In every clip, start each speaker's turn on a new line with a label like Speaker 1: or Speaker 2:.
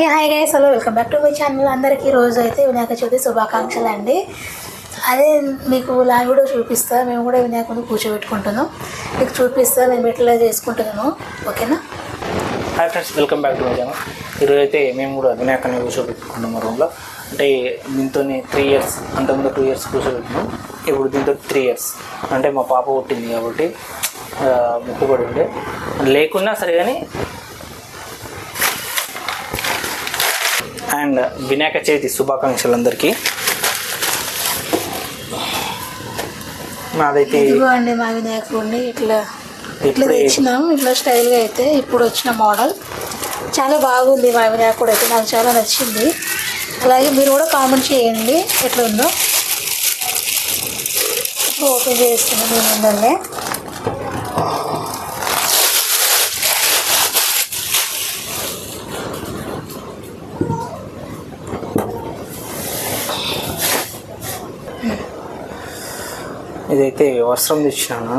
Speaker 1: A hi guys hello welcome back to my channel అందరికీ రోజు అయితే వినాయక చవితి శుభాకాంక్షలు అండి అదే మీకు లాంగ్ కూడా చూపిస్తా. మేము కూడా వినాయకుని కూర్చోబెట్టుకుంటున్నాం. మీకు చూపిస్తా మేము ఎట్లా చేసుకుంటున్నాను ఓకేనా?
Speaker 2: Hi friends welcome back to my channel ఈరోజు అయితే మేము కూడా వినాయకుని కూర్చోబెట్టుకుంటాం మా రూమ్లో అంటే దీంతో త్రీ ఇయర్స్ అంతకుముందు టూ ఇయర్స్ కూర్చోబెట్టినాం ఇప్పుడు దీంతో త్రీ ఇయర్స్ అంటే మా పాప పుట్టింది కాబట్టి ముక్కుబడి ఉండే. లేకున్నా సరే కానీ అండ్ వినాయక చవితి శుభాకాంక్షలు అందరికీ నాదైతే
Speaker 1: ఇదిగో అండి మా వినాయకుడిని ఇట్లా ఇట్లా తెచ్చినాం ఇట్లా స్టైల్గా అయితే ఇప్పుడు వచ్చిన మోడల్. చాలా బాగుంది మా వినాయకుడు అయితే నాకు చాలా నచ్చింది. అలాగే మీరు కూడా కామెంట్ చేయండి. ఎట్లా ఉందో ఇప్పుడు ఓపెన్ చేస్తున్నాం మీ ముందరనే
Speaker 2: ఇదైతే వస్త్రం తెచ్చినాను.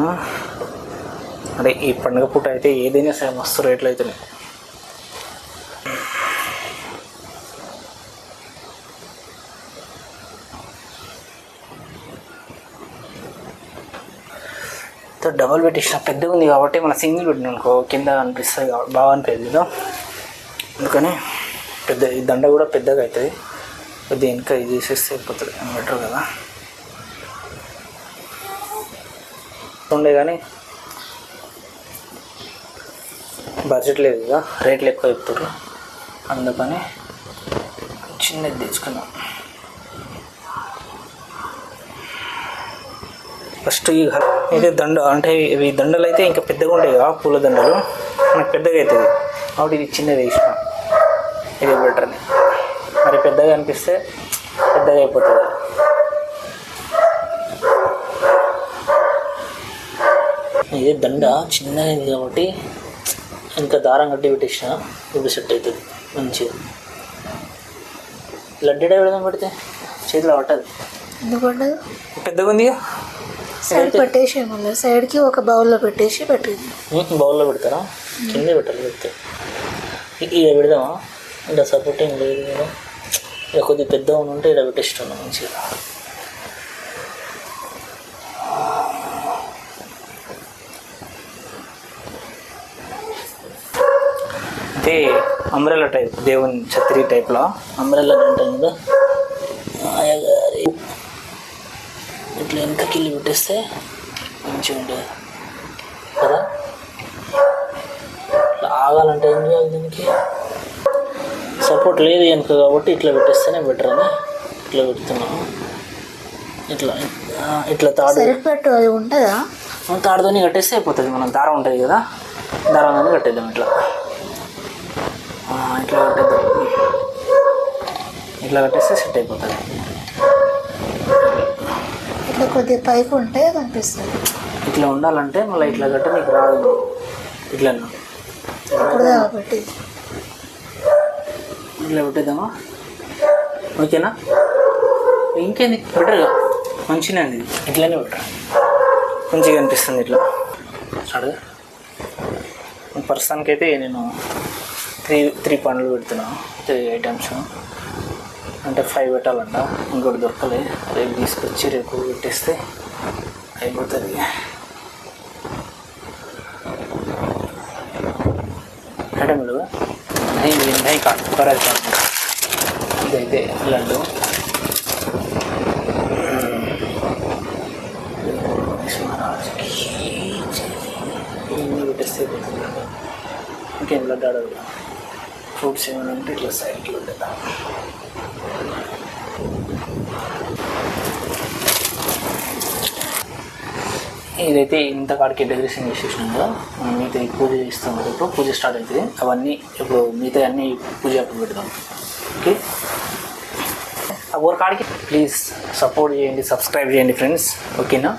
Speaker 2: అంటే ఈ పండుగ పూట అయితే ఏదైనా సరే మస్తు రేట్లు అవుతున్నాయి తో డబల్ పెట్టేసిన పెద్దగా ఉంది కాబట్టి మన సింగిల్ పెట్టిన అనుకో కింద అనిపిస్తుంది బాగా అనిపించదు కదా. అందుకని పెద్ద ఈ దండ కూడా పెద్దగా అవుతుంది కొద్దిగా ఇంకా ఇది చేసేస్తే అయిపోతుంది బెటర్ కదా. ఉండే కానీ బడ్జెట్ లేదు కదా రేట్లు ఎక్కువ చెప్తారు అందుకని చిన్నది తీసుకున్నాం ఫస్ట్ ఈ హ- ఇది దండ అంటే ఇవి దండలు అయితే ఇంకా పెద్దగా ఉంటాయి కదా పూల దండలు. మనకు పెద్దగా అవుతుంది కాబట్టి ఇది చిన్నది వేసిన ఇది బెటర్ అని. మరి పెద్దగా అనిపిస్తే పెద్దగా అయిపోతుంది. ఇది దండ చిన్నగా ఉంది కాబట్టి ఇంకా దారం కట్టి పెట్టేసిన ఇప్పుడు సెట్ అవుతుంది. మంచిగా లడ్డీడే పెడదాం పెడితే? చేతిలో పట్టదు.
Speaker 1: ఎందుకంటే
Speaker 2: పెద్దగా ఉంది
Speaker 1: సైడ్ పెట్టేసి మళ్ళీ సైడ్కి ఒక బౌల్లో పెట్టేసి పెట్టింది.
Speaker 2: బౌల్లో పెడతారా? కింద పెట్టాలి పెడితే. ఇక పెడదామా? ఇంకా సపోర్టింగ్ లేదు కదా. ఇక కొద్దిగా పెద్దగా ఉంటే ఇక్కడ పెట్టేస్తున్నాం మంచిగా అంటే అంబ్రెల్లా టైప్ దేవుని ఛత్రి టైప్లో అంబ్రెల్లా ఉంటుంది కదా అయ్యగారి. ఇట్లా వెనకకి వెళ్ళి పెట్టేస్తే మంచిగా ఉంటుంది. కదా? ఇట్లా ఆగాలంటే ఏం చేయాలి దీనికి? సపోర్ట్ లేదు వెనుక కాబట్టి ఇట్లా పెట్టేస్తేనే బెటర్ అని ఇట్లా పెడుతున్నాను. ఇట్లా ఇట్లా తాడు.
Speaker 1: పెట్టు అది ఉంటుందా?
Speaker 2: తాడుతోని కట్టేస్తే అయిపోతుంది. మనం దారం ఉంటుంది కదా? దారం కట్టేద్దాం ఇట్లా. ఇట్లా కట్టేద్దాం ఇట్లా కట్టేస్తే సెట్ అయిపోతుంది.
Speaker 1: ఇట్లా కొద్దిగా పైకి ఉంటే కనిపిస్తుంది.
Speaker 2: ఇట్లా ఉండాలంటే మళ్ళీ ఇట్లా కట్ట నీకు రాదు. ఇట్లా
Speaker 1: పెట్టి
Speaker 2: ఇట్లా పెట్టేద్దామా? ఓకేనా? ఇంకేంది? బెటర్గా మంచిగా ఉంది. ఇది. ఇట్లానే బెటర్ మంచిగా అనిపిస్తుంది ఇట్లా. అడుగు ప్రస్తుతానికైతే నేను త్రీ త్రీ పండ్లు పెడుతున్నాను త్రీ ఐటమ్స్ అంటే ఫైవ్ పెట్టాలంట ఇంకోటి దొరకలే. రేపు తీసుకొచ్చి రేపు పెట్టేస్తే అయిపోతుంది. అంటే మీరు నై కాదు ఇదైతే లడ్డు. పెట్టేస్తే ఇంకేం లడ్డు ఫ్రూట్స్ ఏమైనా ఉంటే ఇట్లా సైడ్కి పెట్టేద్దాం ఇదైతే ఇంత కాడికి డెకరేషన్ చేసేసినాం కదా మనం మిగతా పూజ చేస్తాం ఇప్పుడు పూజ స్టార్ట్ అవుతుంది. అవన్నీ ఇప్పుడు మిగతా అన్ని పూజ అప్పుడు పెడతాం ఓకే? ఆ ఊరు కాడికి ప్లీజ్ సపోర్ట్ చేయండి సబ్స్క్రైబ్ చేయండి ఫ్రెండ్స్ ఓకేనా?